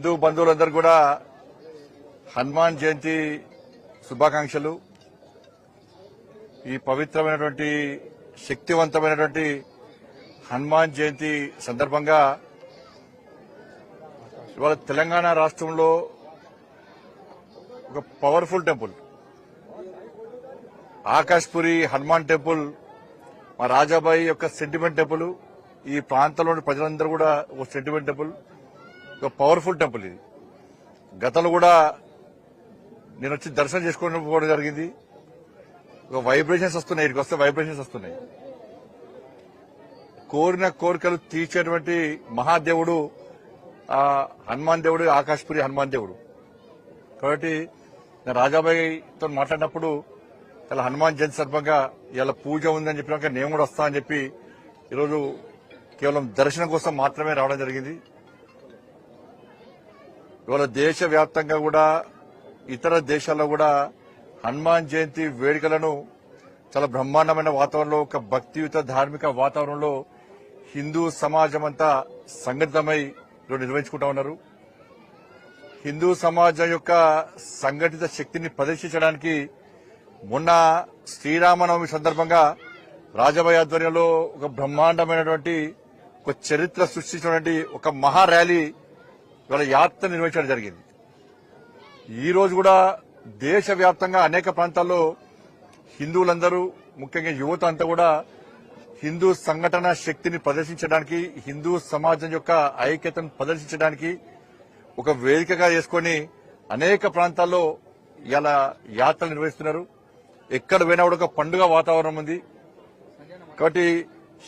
హిందూ బంధువులందరూ కూడా హనుమాన్ జయంతి శుభాకాంక్షలు. ఈ పవిత్రమైనటువంటి శక్తివంతమైనటువంటి హనుమాన్ జయంతి సందర్భంగా ఇవాళ తెలంగాణ రాష్ట్రంలో ఒక powerful temple. Akashpuri Hanuman temple మా రాజాబాయి యొక్క సెంటిమెంట్ టెంపుల్ ఈ ప్రాంతంలోని ప్రజలందరూ కూడా ఒక సెంటిమెంట్ టెంపుల్. ఒక పవర్ఫుల్ టెంపుల్ ఇది. గతంలో కూడా నేను వచ్చి దర్శనం చేసుకోవడం జరిగింది. ఒక వైబ్రేషన్స్ వస్తున్నాయి ఇక్కడికి వస్తే వైబ్రేషన్స్ వస్తున్నాయి. కోరిన కోరికలు తీర్చేటువంటి మహాదేవుడు హనుమాన్ దేవుడు ఆకాశపురి హనుమాన్ దేవుడు. కాబట్టి నేను రాజాబాయితో మాట్లాడినప్పుడు ఇలా హనుమాన్ జయంతి సందర్భంగా ఇలా పూజ ఉందని చెప్పినాక నేను కూడా వస్తా అని చెప్పి ఈరోజు కేవలం దర్శనం కోసం మాత్రమే రావడం జరిగింది. ఇవాళ దేశవ్యాప్తంగా కూడా ఇతర దేశాల్లో కూడా హనుమాన్ జయంతి వేడుకలను చాలా బ్రహ్మాండమైన వాతావరణంలో ఒక భక్తియుత ధార్మిక వాతావరణంలో హిందూ సమాజం అంతా సంఘటితమై నిర్వహించుకుంటా ఉన్నారు. హిందూ సమాజం యొక్క సంఘటిత శక్తిని ప్రదర్శించడానికి మొన్న శ్రీరామనవమి సందర్భంగా రాజభయ ఆధ్వర్యంలో ఒక బ్రహ్మాండమైనటువంటి ఒక చరిత్ర సృష్టించినటువంటి ఒక మహా ర్యాలీ ఇవాళ యాత్ర నిర్వహించడం జరిగింది. ఈ రోజు కూడా దేశవ్యాప్తంగా అనేక ప్రాంతాల్లో హిందువులందరూ ముఖ్యంగా యువత అంతా కూడా హిందూ సంఘటన శక్తిని ప్రదర్శించడానికి హిందూ సమాజం యొక్క ఐక్యతను ప్రదర్శించడానికి ఒక వేదికగా చేసుకుని అనేక ప్రాంతాల్లో ఇలా యాత్రలు నిర్వహిస్తున్నారు. ఎక్కడ పోయినా కూడా ఒక పండుగ వాతావరణం ఉంది. కాబట్టి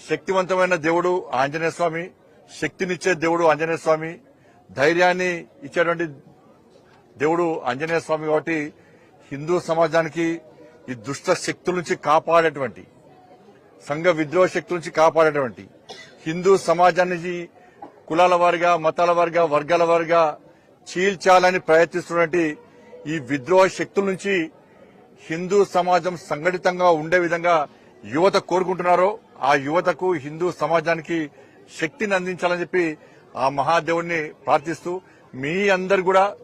శక్తివంతమైన దేవుడు ఆంజనేయ స్వామి శక్తినిచ్చే దేవుడు ఆంజనేయ స్వామి ధైర్యాన్ని ఇచ్చేటువంటి దేవుడు ఆంజనేయ స్వామి కాబట్టి హిందూ సమాజానికి ఈ దుష్ట శక్తుల నుంచి కాపాడేటువంటి సంఘ విద్రోహ శక్తుల నుంచి కాపాడేటువంటి హిందూ సమాజాన్ని కులాల వారిగా మతాల వారిగా వర్గాల వారిగా చీల్చాలని ప్రయత్నిస్తున్నటువంటి ఈ విద్రోహ శక్తుల నుంచి హిందూ సమాజం సంఘటితంగా ఉండే విధంగా యువత కోరుకుంటున్నారో ఆ యువతకు హిందూ సమాజానికి శక్తిని అందించాలని చెప్పి ఆ మహాదేవుడిని ప్రార్థిస్తూ మీ అందరు కూడా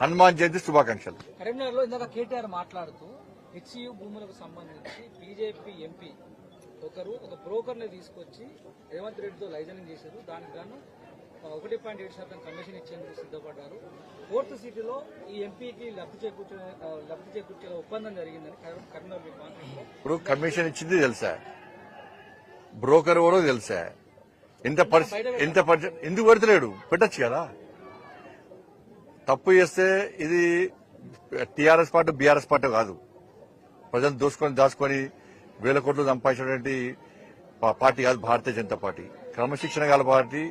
హనుమాన్ జయంతి శుభాకాంక్షలు. కరీంనగర్లో ఇందాక కేటీఆర్ మాట్లాడుతూ హెచ్యు భూములకు సంబంధించి బీజేపీ ఎంపీ ఒకరు ఒక బ్రోకర్ని తీసుకొచ్చి రేవంత్ రెడ్డితో లైజనింగ్ చేశారు. దానికి గాను ఒకటి పాయింట్ ఏడు శాతం కమిషన్ ఇచ్చేందుకు సిద్ధపడ్డారు. ఫోర్త్ సిటీలో ఈ ఎంపీకి లబ్ధి చేకూర్చే లబ్ధి చేకూర్చే ఒప్పందం జరిగిందని కరీం- కరీంనగర్ ఇప్పుడు కమిషన్ ఇచ్చింది తెలుసా? బ్రోకర్ కూడా తెలుసా? ఎంత పర్సెంట్ ఎంత పర్సెంట్ ఎందుకు పెడతలేడు? పెట్టచ్చు కదా. తప్పు చేస్తే ఇది టీఆర్ఎస్ పార్టీ బీఆర్ఎస్ పార్టీ కాదు. ప్రజలు దోసుకొని దాచుకొని వేల కోట్లు సంపాదించినటువంటి పార్టీ కాదు భారతీయ జనతా పార్టీ. క్రమశిక్షణ గల పార్టీ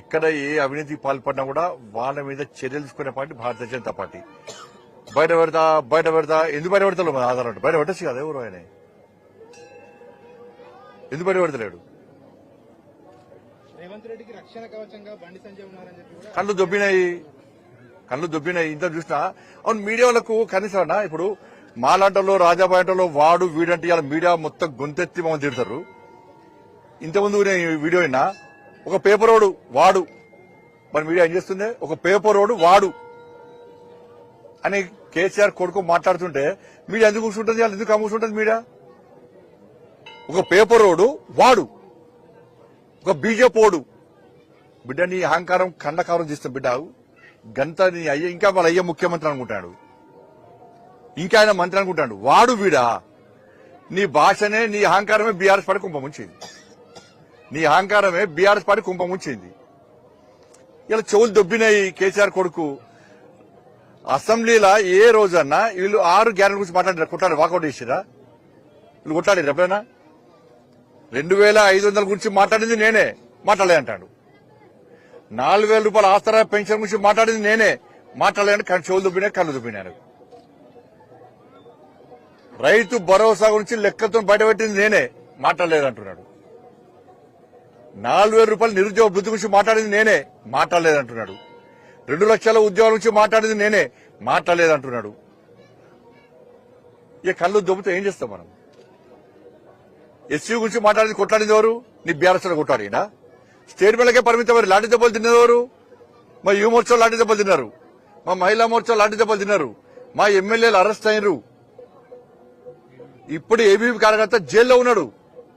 ఎక్కడ ఏ అవినీతికి పాల్పడినా కూడా వాళ్ళ మీద చర్యలు తీసుకునే పార్టీ భారతీయ జనతా పార్టీ. బయట పెడతా బయట పెడతా ఎందుకు బయట పెడతాడు ఆధారం? బయట పెట్టచ్చు కదా ఎవరు ఆయన? ఎందుకు బయట పెడతలేడు? రేవంత్ రెడ్డికి రక్షణ కవచంగా బండి సంజయ్ ఉన్నారని చెప్పి కళ్ళు దొబ్బినాయి. కళ్ళు దొబ్బినాయి. ఇంత చూసినా? అవును మీడియా వాళ్ళకు కనీసం ఇప్పుడు మాలాంటలో రాజాబాయంటలో వాడు వీడంటే ఇలా మీడియా మొత్తం గొంతెత్తి మమ్మల్ని తిడతారు. ఇంతకుముందు నేను వీడియో అయినా ఒక పేపర్ రోడు వాడు. మరి మీడియా ఏం చేస్తుంది? ఒక పేపర్ రోడ్డు వాడు. అని కేసీఆర్ కొడుకు మాట్లాడుతుంటే మీడియా ఎందుకు కూర్చుంటుంది? ఎందుకు కూర్చుంటుంది మీడియా? ఒక పేపర్ రోడ్డు వాడు. ఒక బీజేపోడు బిడ్డ నీ అహంకారం ఖండకారం చేస్తాం బిడ్డ గంత నీ అయ్య ఇంకా వాళ్ళ అయ్య ముఖ్యమంత్రి అనుకుంటాడు. ఇంకా ఆయన మంత్రి అనుకుంటాడు. వాడు వీడా. నీ భాషనే నీ అహంకారమే బీఆర్ఎస్ పార్టీ కుంభముంచింది నీ అహంకారమే బీఆర్ఎస్ పార్టీ కుంభముంచింది ఇలా చెవులు దొబ్బినాయి కేసీఆర్ కొడుకు. అసెంబ్లీలో ఏ రోజన్నా వీళ్ళు ఆరు గ్యారెంటీ గురించి మాట్లాడారు కొట్టాడు వాకౌట్ చేసిరా వీళ్ళు కొట్టాడు ఎప్పుడైనా? రెండు వేల ఐదు వందల గురించి మాట్లాడింది నేనే. మాట్లాడలే అంటాడు. నాలుగు వేల రూపాయల ఆస్తరా పెన్షన్ గురించి మాట్లాడింది నేనే. మాట్లాడలేని కానీ చెవులు దుబ్బినా కళ్ళు దుబ్బినాను రైతు భరోసా గురించి లెక్కతో బయటపెట్టింది నేనే. మాట్లాడలేదంటున్నాడు నాలుగు వేల రూపాయల నిరుద్యోగ వృద్ధి గురించి మాట్లాడింది నేనే. మాట్లాడలేదంటున్నాడు రెండు లక్షల ఉద్యోగాల గురించి మాట్లాడింది నేనే. మాట్లాడలేదంటున్నాడు ఇక కళ్ళు దొబ్బితే ఏం చేస్తాం మనం? ఎస్సీ గురించి మాట్లాడింది కొట్లాడింది ఎవరు? నీ బీఆర్ఎస్ కొట్టాడినా స్టేట్ బిల్లకే పరిమితం ఎవరు? లాంటి దెబ్బలు తిన్నది మా యువ మోర్చా లాంటి దెబ్బలు తిన్నారు. మా మహిళా మోర్చా లాంటి దెబ్బలు తిన్నారు. మా ఎమ్మెల్యేలు అరెస్ట్ అయినరు. ఇప్పుడు ఏబీపీ కార్యకర్త జైల్లో ఉన్నాడు.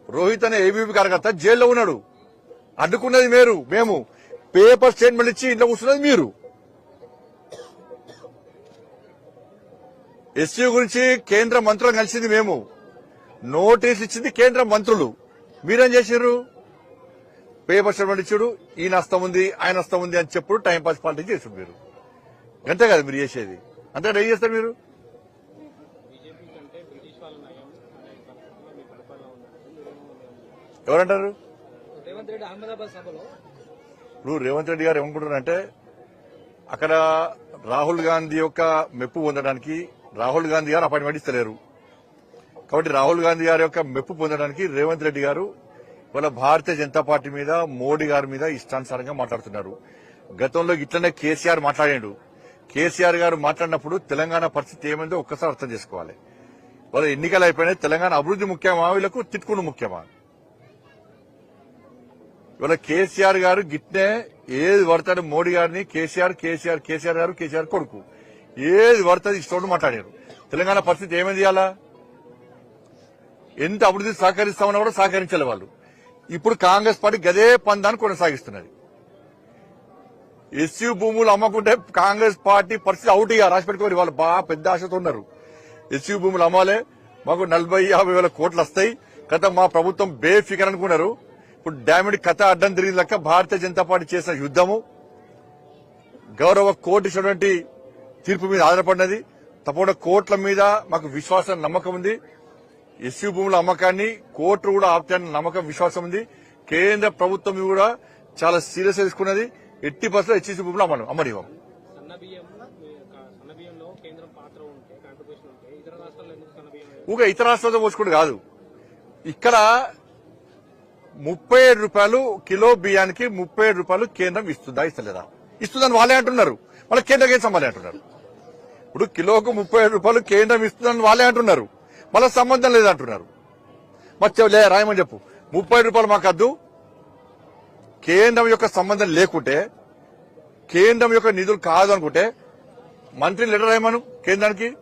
రోహిత్ అనే ఏబీపీ కార్యకర్త జైల్లో ఉన్నాడు. అడ్డుకున్నది మీరు మేము. పేపర్ స్టేట్మెంట్ ఇచ్చి ఇంట్లో కూర్చున్నది మీరు. ఎస్సీ గురించి కేంద్ర మంత్రులు కలిసింది మేము. నోటీస్ ఇచ్చింది కేంద్ర మంత్రులు. మీరేం చేశారు పేపర్ స్టేట్మెంట్ ఇచ్చాడు ఈయన హస్తం ఉంది ఆయన హస్తం ఉంది అని చెప్పుడు టైం పాస్ పాలిటీ చేసారు మీరు. అంతే కదా మీరు చేసేది. అంతే ఏం చేస్తారు మీరు? ఎవరంటారు? ఇప్పుడు రేవంత్ రెడ్డి గారు ఏమనుకుంటున్నారంటే అక్కడ రాహుల్ గాంధీ యొక్క మెప్పు పొందడానికి రాహుల్ గాంధీ గారు అపాయింట్మెంట్ ఇస్తలేరు. కాబట్టి రాహుల్ గాంధీ గారి యొక్క మెప్పు పొందడానికి రేవంత్ రెడ్డి గారు వాళ్ళ భారతీయ జనతా పార్టీ మీద మోడీ గారి మీద ఇష్టానుసారంగా మాట్లాడుతున్నారు. గతంలో ఇట్లనే కేసీఆర్ మాట్లాడాడు. కేసీఆర్ గారు మాట్లాడినప్పుడు తెలంగాణ పరిస్థితి ఏమైందో ఒక్కసారి అర్థం చేసుకోవాలి. వాళ్ళ ఎన్నికలు అయిపోయినాయి. తెలంగాణ అభివృద్ధి ముఖ్యమా? వీళ్ళకు తిట్టుకుని ముఖ్యమా? ఇవాళ కేసీఆర్ గారు గిట్నే ఏది పడతాడు మోడీ గారిని? కేసీఆర్ కేసీఆర్ కేసీఆర్ గారు కేసీఆర్ కొడుకు. ఏది పడుతుంది ఇష్టం మాట్లాడారు. తెలంగాణ పరిస్థితి ఏమైంది ఇవాళ? ఎంత అభివృద్ధి సహకరిస్తామన్నా కూడా సహకరించాలి వాళ్ళు. ఇప్పుడు కాంగ్రెస్ పార్టీ గదే పందాన్ని కొనసాగిస్తున్నది. ఎస్యూ భూములు అమ్మకుంటే కాంగ్రెస్ పార్టీ పరిస్థితి అవుట్ ఇక రాసి పెట్టుకోవాలి వాళ్ళు బాగా పెద్ద ఆశతో ఉన్నారు. ఎస్యూ భూములు అమ్మాలే. మాకు నలభై యాభై వేల కోట్లు వస్తాయి. కథ మా ప్రభుత్వం బేఫికర్ అనుకున్నారు. ఇప్పుడు డామిడ్ కథ అడ్డం తిరిగి లెక్క భారతీయ జనతా పార్టీ చేసిన యుద్దము గౌరవ కోర్టు ఇచ్చినటువంటి తీర్పు మీద ఆధారపడినది. తప్పకుండా కోర్టుల మీద మాకు విశ్వాసం నమ్మకం ఉంది. ఎస్యూ భూముల అమ్మకాన్ని కోర్టు కూడా ఆపుతాయన్న నమ్మకం విశ్వాసం ఉంది. కేంద్ర ప్రభుత్వం కూడా చాలా సీరియస్ తీసుకున్నది. ఎట్టి బస్సులో హెచ్ఎస్సీ భూములు అమ్మను అమ్మనివ్వం? ఊగా ఇతర రాష్ట్రాలతో పోల్చుకుంటూ కాదు. ఇక్కడ ముప్పై ఏడు రూపాయలు కిలో బియ్యానికి ముప్పై ఏడు రూపాయలు కేంద్రం ఇస్తుందా ఇస్తలేదా? ఇస్తుందని వాళ్ళే అంటున్నారు. వాళ్ళ కేంద్రం ఏం సంబంధం అంటున్నారు? ఇప్పుడు కిలోకు ముప్పై ఏడు రూపాయలు కేంద్రం ఇస్తుందని వాళ్ళే అంటున్నారు. మళ్ళీ సంబంధం లేదంటున్నారు. మరి లే రాయమని చెప్పు. ముప్పై రూపాయలు మాకు వద్దు కేంద్రం యొక్క సంబంధం లేకుంటే కేంద్రం యొక్క నిధులు కాదు అనుకుంటే మంత్రి లెటర్ రాయమను కేంద్రానికి.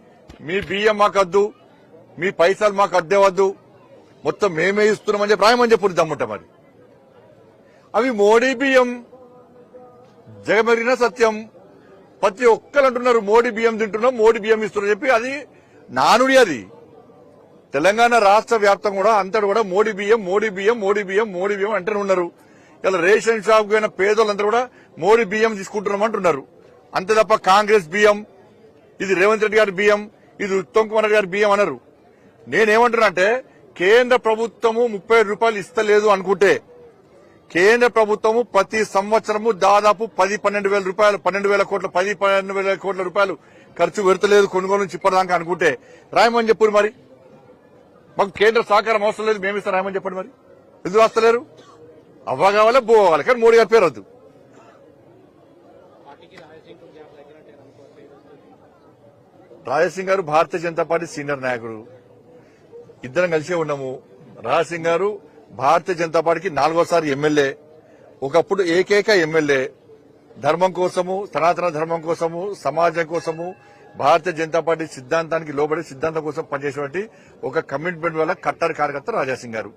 మీ బియ్యం మాకు వద్దు మీ పైసలు మాకు అద్దే వద్దు మొత్తం మేమే ఇస్తున్నామని చెప్పి రాయమని చెప్పు దమ్ముంట మరి. అవి మోడీ బియ్యం. జగమెరిగిన సత్యం. ప్రతి ఒక్కరు అంటున్నారు మోడీ బియ్యం తింటున్నాం మోడీ బియ్యం ఇస్తున్నాం చెప్పి అది నానుడి అది. తెలంగాణ రాష్ట్ర వ్యాప్తంగా కూడా అంతటి కూడా మోడీ బియ్యం మోడీ బియ్యం మోడీ బియ్యం మోడీ బియ్యం అంటూనే ఉన్నారు. ఇలా రేషన్ షాప్ పోయిన పేదోళ్ళంతా కూడా మోడీ బియ్యం తీసుకుంటున్నాం అంటున్నారు. అంతే తప్ప కాంగ్రెస్ బియ్యం ఇది రేవంత్ రెడ్డి గారి బియ్యం ఇది ఉత్తమ్ కుమార్ రెడ్డి గారి బియ్యం అనరు. నేనేమంటున్నా అంటే కేంద్ర ప్రభుత్వము ముప్పై రూపాయలు ఇస్తలేదు అనుకుంటే కేంద్ర ప్రభుత్వము ప్రతి సంవత్సరము దాదాపు పది పన్నెండు వేల రూపాయలు పన్నెండు వేల కోట్ల పది పన్నెండు వేల కోట్ల రూపాయలు ఖర్చు పెడతలేదు కొనుగోలు నుంచి ఇప్పటిదాకా అనుకుంటే. రాయమని చెప్పు మరి. మాకు కేంద్ర సహకారం అవసరం లేదు మేము ఇస్తాను ఏమని చెప్పండి మరి. ఎందుకు వస్తలేరు అవ్వ కావాలి బో కావాలి? కానీ మోడీ గారి పేరు వద్దు. రాజసింగ్ గారు భారతీయ జనతా పార్టీ సీనియర్ నాయకుడు. ఇద్దరం కలిసే ఉన్నాము. రాజసింగ్ గారు భారతీయ జనతా పార్టీకి నాలుగోసారి ఎమ్మెల్యే. ఒకప్పుడు ఏకైక ఎమ్మెల్యే. ధర్మం కోసము సనాతన ధర్మం కోసము సమాజం కోసము భారతీయ జనతా పార్టీ సిద్ధాంతానికి లోబడి సిద్ధాంతం కోసం పనిచేసేటువంటి ఒక కమిట్మెంట్ వల్ల కట్టర్ కార్యకర్త రాజాసింగ్ గారు.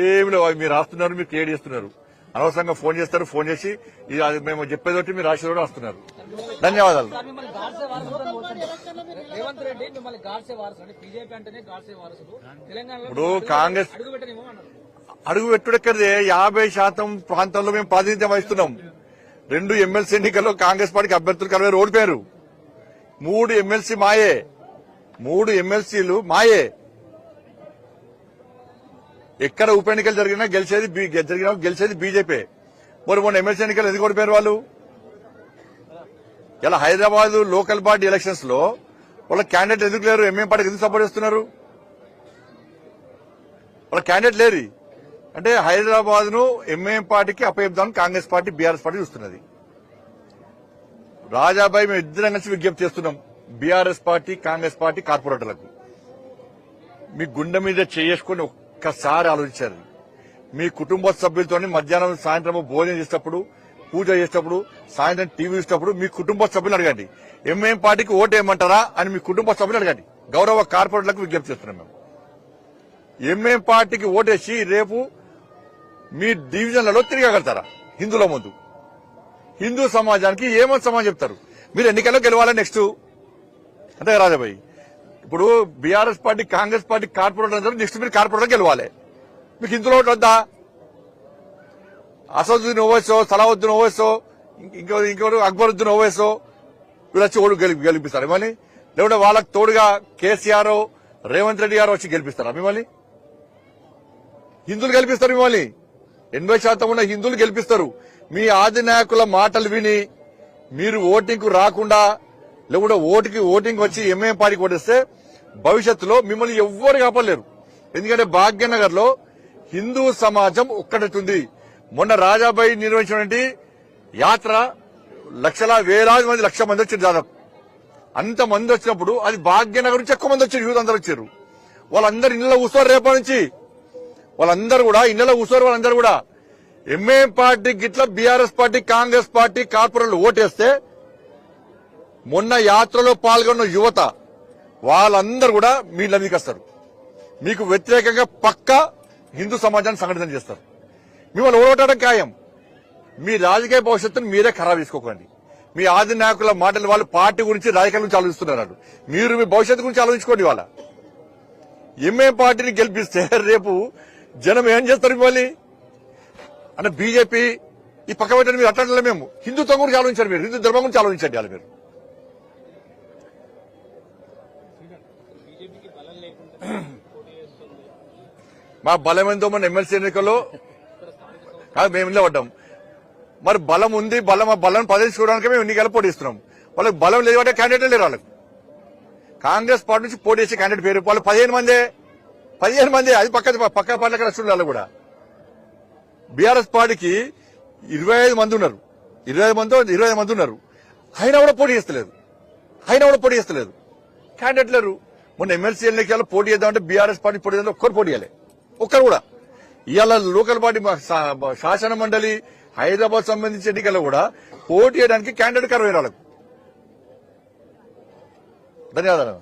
ఏమి లేవు మీరు రాస్తున్నారు మీరు క్రియేట్ చేస్తున్నారు. అనవసరంగా ఫోన్ చేస్తారు ఫోన్ చేసి మేము చెప్పేదొట్టి మీరు కూడా వస్తున్నారు ధన్యవాదాలు. ఇప్పుడు కాంగ్రెస్ అడుగు పెట్టుడెక్కడిదే యాభై శాతం ప్రాంతంలో మేము ప్రాతినిధ్యం వహిస్తున్నాం. రెండు ఎమ్మెల్సీ ఎన్నికల్లో కాంగ్రెస్ పార్టీకి అభ్యర్థులు కలవేరు ఓడిపోయారు మూడు ఎమ్మెల్సీ మాయే. మూడు ఎమ్మెల్సీలు మాయే. ఎక్కడ ఉప ఎన్నికలు జరిగినా గెలిచేది జరిగిన జరిగినా గెలిచేది బీజేపీ. మరి మొన్న ఎమ్మెల్సీ ఎన్నికలు ఎందుకు ఓడిపోయారు వాళ్ళు? ఇలా హైదరాబాద్ లోకల్ బాడీ ఎలక్షన్స్లో వాళ్ళ క్యాండిడేట్ ఎందుకు లేరు? ఎంఎం పార్టీకి ఎందుకు సపోర్ట్ చేస్తున్నారు? వాళ్ళ క్యాండిడేట్ లేరు. అంటే హైదరాబాద్ను ఎంఐఎం పార్టీకి అప్పచెప్దామని కాంగ్రెస్ పార్టీ బీఆర్ఎస్ పార్టీ చూస్తున్నది. రాజాబాయి మేము ఇద్దరం కలిసి విజ్ఞప్తి చేస్తున్నాం బీఆర్ఎస్ పార్టీ కాంగ్రెస్ పార్టీ కార్పొరేటర్లకు. మీ గుండె మీద చేసుకుని ఒక్కసారి ఆలోచించారు. మీ కుటుంబ సభ్యులతో మధ్యాహ్నం సాయంత్రం భోజనం చేసేటప్పుడు పూజ చేసేటప్పుడు సాయంత్రం టీవీ చూసేటప్పుడు మీ కుటుంబ సభ్యులు అడగండి. ఎంఏం పార్టీకి ఓటు వేయమంటారా అని మీ కుటుంబ సభ్యులు అడగండి. గౌరవ కార్పొరేట్లకు విజ్ఞప్తి చేస్తున్నాం మేము. ఎంఏం పార్టీకి ఓటేసి రేపు మీ డివిజన్లలో తిరగగలుగుతారా? హిందువుల ముందు. హిందూ సమాజానికి ఏమని సమాజం చెప్తారు? మీరు ఎన్నికల్లో గెలవాలి నెక్స్ట్ అంతే రాజాబాయి? ఇప్పుడు BRS party Congress party corporator అందరూ నెక్స్ట్ మీరు కార్పొరేటర్ గెలవాలి. మీకు ఇందులో ఒకటి వద్దా? అసదుద్దీన్ ఓవైసో సలావుద్దీన్ ఓవైసో ఇంకో ఇంకోటి అక్బరుద్దీన్ ఓవైసో వీళ్ళు వచ్చి ఓడు గెలి గెలిపిస్తారు. మిమ్మల్ని లేకుంటే వాళ్ళకి తోడుగా కేసీఆర్ రేవంత్ రెడ్డి గారు వచ్చి గెలిపిస్తారా మిమ్మల్ని? హిందువులు గెలిపిస్తారు మిమ్మల్ని. ఎనభై శాతం ఉన్న హిందువులు గెలిపిస్తారు. మీ ఆదినాయకుల మాటలు విని మీరు ఓటింగ్ రాకుండా లేకుండా ఓటుకి ఓటింగ్ వచ్చి ఎంఏం పార్టీకి ఓటేస్తే భవిష్యత్తులో మిమ్మల్ని ఎవ్వరు కాపలేరు ఎందుకంటే భాగ్యనగర్లో హిందూ సమాజం ఒక్కటెత్తుంది మొన్న రాజాబాయి నిర్వహించినటువంటి యాత్ర లక్షల వేలాది మంది లక్ష మంది వచ్చారు దాదాపు. అంత మంది వచ్చినప్పుడు అది భాగ్యనగర్ నుంచి ఎక్కువ మంది వచ్చారు యూత్ అందరు వచ్చారు. వాళ్ళందరూ ఇళ్ళ కూర్చోరు రేపటి నుంచి. వాళ్ళందరూ కూడా ఇళ్ళలో కూర్చోరు వాళ్ళందరూ కూడా. ఎంఏ పార్టీ గిట్ల బీఆర్ఎస్ పార్టీ కాంగ్రెస్ పార్టీ కార్పొరేట్లు ఓటేస్తే మొన్న యాత్రలో పాల్గొన్న యువత వాళ్ళందరూ కూడా మీ మీదకి వస్తారు. మీకు వ్యతిరేకంగా పక్క హిందూ సమాజాన్ని సంఘటన చేస్తారు. మిమ్మల్ని ఓడగొట్టడం ఖాయం. మీ రాజకీయ భవిష్యత్తును మీరే ఖరాబ్ చేసుకోకండి. మీ ఆది నాయకుల మాటలు వాళ్ళు పార్టీ గురించి రాజకీయాల గురించి ఆలోచిస్తున్నారు మీరు మీ భవిష్యత్తు గురించి ఆలోచించుకోండి వాళ్ళ ఎంఏ పార్టీని గెలిపిస్తే రేపు జనం ఏం చేస్తారు మిమ్మల్ని? అంటే బీజేపీ ఈ పక్క పెట్టండి మీరు అట్లా మేము. హిందుత్వం గురించి ఆలోచించండి మీరు. హిందూ ధర్మం గురించి ఆలోచించండి వాళ్ళు మీరు. మా బలం ఎంతో మన ఎమ్మెల్సీ ఎన్నికల్లో మేము నిలబడ్డాం మరి బలం ఉంది బలం ఆ బలం ప్రదర్శించుకోవడానికి మేము ఎన్నికలు పోటీస్తున్నాం వాళ్ళకి బలం లేదు అంటే క్యాండిడేట్ లేరు వాళ్ళకి. కాంగ్రెస్ పార్టీ నుంచి పోటీ చేసే క్యాండిడేట్ పేరు. వాళ్ళు పదిహేను మందే పదిహేను మంది అది పక్క పక్క పార్టీ రక్షణ వాళ్ళు కూడా. బీఆర్ఎస్ పార్టీకి ఇరవై ఐదు మంది ఉన్నారు. ఇరవై ఐదు మంది ఇరవై ఐదు మంది ఉన్నారు. అయినా కూడా పోటీ చేస్తలేదు. అయినా కూడా పోటీ చేస్తలేదు. క్యాండిడేట్ లేరు. మొన్న ఎమ్మెల్సీ ఎన్నికల్లో పోటీ చేద్దామంటే బీఆర్ఎస్ పార్టీ పోటీ చేద్దాం ఒక్కరు పోటీ చేయాలి. ఒక్కరు కూడా. ఇవాళ లోకల్ పార్టీ శాసన మండలి హైదరాబాద్ సంబంధించి ఎన్నికల్లో కూడా పోటీ చేయడానికి క్యాండిడేట్ కరవై వాళ్ళకు ధన్యవాదాలు.